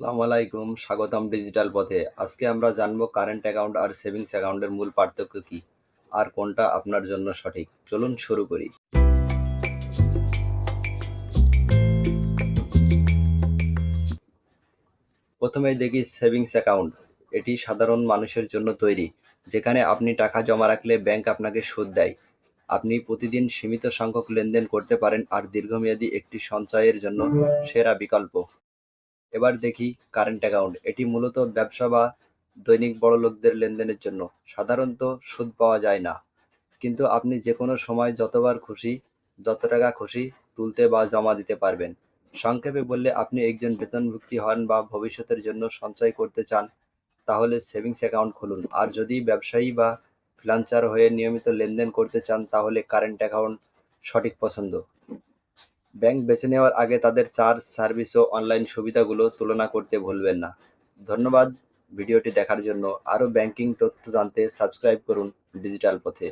আসসালামু আলাইকুম, স্বাগতম ডিজিটাল পথে। আজকে আমরা জানব কারেন্ট অ্যাকাউন্ট আর সেভিংস অ্যাকাউন্টের মূল পার্থক্য কি, আর কোনটা আপনার জন্য সঠিক। চলুন শুরু করি। প্রথমেই দেখি সেভিংস অ্যাকাউন্ট এটি সাধারণ মানুষের জন্য তৈরি, যেখানে আপনি টাকা জমা রাখলে ব্যাংক আপনাকে সুদ দেয়। আপনি প্রতিদিন সীমিত সংখ্যক লেনদেন করতে পারেন আর দীর্ঘমেয়াদী একটি সঞ্চয়ের জন্য সেরা বিকল্প। এবার দেখি কারেন্ট অ্যাকাউন্ট এটি মূলত ব্যবসা বা দৈনিক বড়লোকদের লেনদেনের জন্য। সাধারণত সুদ পাওয়া যায় না। কিন্তু আপনি যে কোনো সময় যতবার খুশি, যত টাকা খুশি তুলতে বা জমা দিতে পারবেন। সংক্ষেপে বললে, আপনি একজন বেতনভুক্তি হন বা ভবিষ্যতের জন্য সঞ্চয় করতে চান, তাহলে সেভিংস অ্যাকাউন্ট খুলুন। আর যদি ব্যবসায়ী বা ফ্রিল্যান্সার হয়ে নিয়মিত লেনদেন করতে চান, তাহলে কারেন্ট অ্যাকাউন্ট সঠিক পছন্দ। ব্যাংক বেছে নেওয়ার আগে তাদের চার্জ, সার্ভিস ও অনলাইন সুবিধাগুলো তুলনা করতে ভুলবেন না। ধন্যবাদ ভিডিওটি দেখার জন্য। আরও ব্যাংকিং তথ্য জানতে সাবস্ক্রাইব করুন ডিজিটাল পথে।